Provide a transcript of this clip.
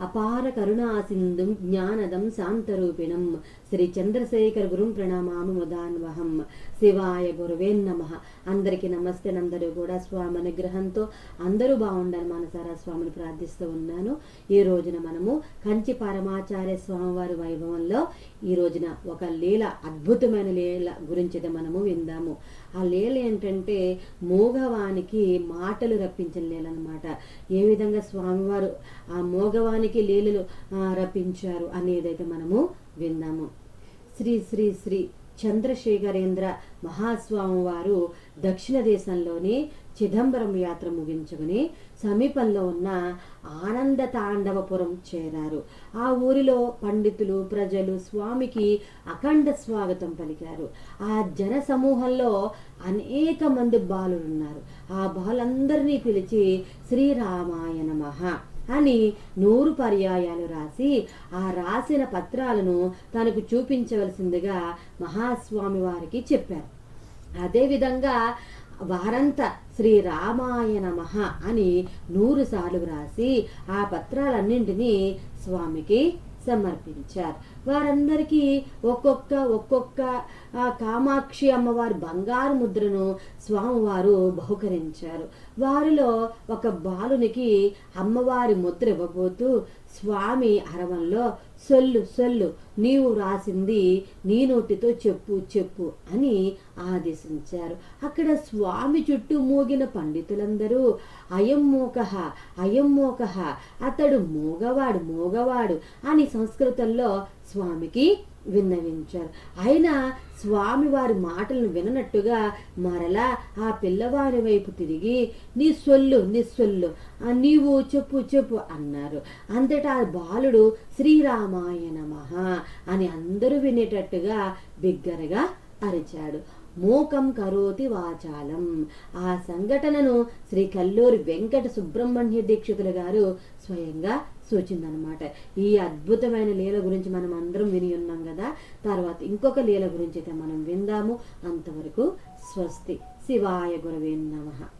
అపార కరుణాసింధుం జ్ఞానదం శాంతరూపిణం. శ్రీ చంద్రశేఖర్ గురుం ప్రణామాము ముదాన్వహం. శివాయ గురువే నమ. అందరికీ నమస్తే. అందరూ కూడా స్వామి అనుగ్రహంతో అందరూ బాగుండాలి మనసారా స్వామిని ప్రార్థిస్తూ ఉన్నాను. ఈ రోజున మనము కంచి పరమాచార్య స్వామివారి వైభవంలో ఈ రోజున ఒక లీల అద్భుతమైన లీల గురించి మనము విందాము. ఆ లీల ఏంటంటే మోగవానికి మాటలు రప్పించిన లీల అనమాట ఏ విధంగా స్వామివారు ఆ మోగవానికి లీలలు రప్పించారు అనేదైతే మనము విన్నాము. శ్రీ శ్రీ శ్రీ చంద్రశేఖరేంద్ర మహాస్వామి వారు దక్షిణ దేశంలోని చిదంబరం యాత్ర ముగించుకుని సమీపంలో ఉన్న ఆనంద తాండవపురం చేరారు. ఆ ఊరిలో పండితులు ప్రజలు స్వామికి అఖండ స్వాగతం పలికారు. ఆ జన సమూహంలో అనేక మంది బాలులున్నారు ఆ బాలందరినీ పిలిచి శ్రీరామాయ నమః. అని నూరు పర్యాయాలు రాసి ఆ రాసిన పత్రాలను తనకు చూపించవలసిందిగా మహాస్వామి వారికి చెప్పారు. అదేవిధంగా వారంతా శ్రీ రామాయ అని నూరు సార్లు రాసి ఆ పత్రాలన్నింటినీ స్వామికి సమర్పించారు. వారందరికీ ఒక్కొక్క ఒక్కొక్క కామాక్షి అమ్మవారి బంగారు ముద్రను స్వామివారు బహుకరించారు. వారిలో ఒక బాలునికి అమ్మవారి ముద్ర ఇవ్వబోతూ స్వామి అరవంలో సొల్లు సొల్లు నీవు రాసింది నీ నోటితో చెప్పు చెప్పు అని ఆదేశించారు. అక్కడ స్వామి చుట్టూ మూగిన పండితులందరూ అయం మూకహ అయం మూకహ అతడు మూగవాడు మూగవాడు అని సంస్కృతంలో స్వామికి విన్నవించారు. అయినా స్వామి వారి మాటలను విననట్టుగా మరలా ఆ పిల్లవారి వైపు తిరిగి నీ సొల్లు నీ సొల్లు నీవు చెప్పు చెప్పు అన్నారు. అంతటా బాలుడు శ్రీరామాయ అని అందరూ వినేటట్టుగా బిగ్గరగా అరిచాడు. మూకం కరోతి వాచాలం ఆ సంఘటనను శ్రీ కల్లూరి వెంకట సుబ్రహ్మణ్య దీక్షితులు గారు స్వయంగా సూచిందనమాట ఈ అద్భుతమైన లీల గురించి మనం అందరం విని ఉన్నాం. తర్వాత ఇంకొక లీల గురించి అయితే మనం విందాము. అంతవరకు స్వస్తి. శివాయ గురవే నమః.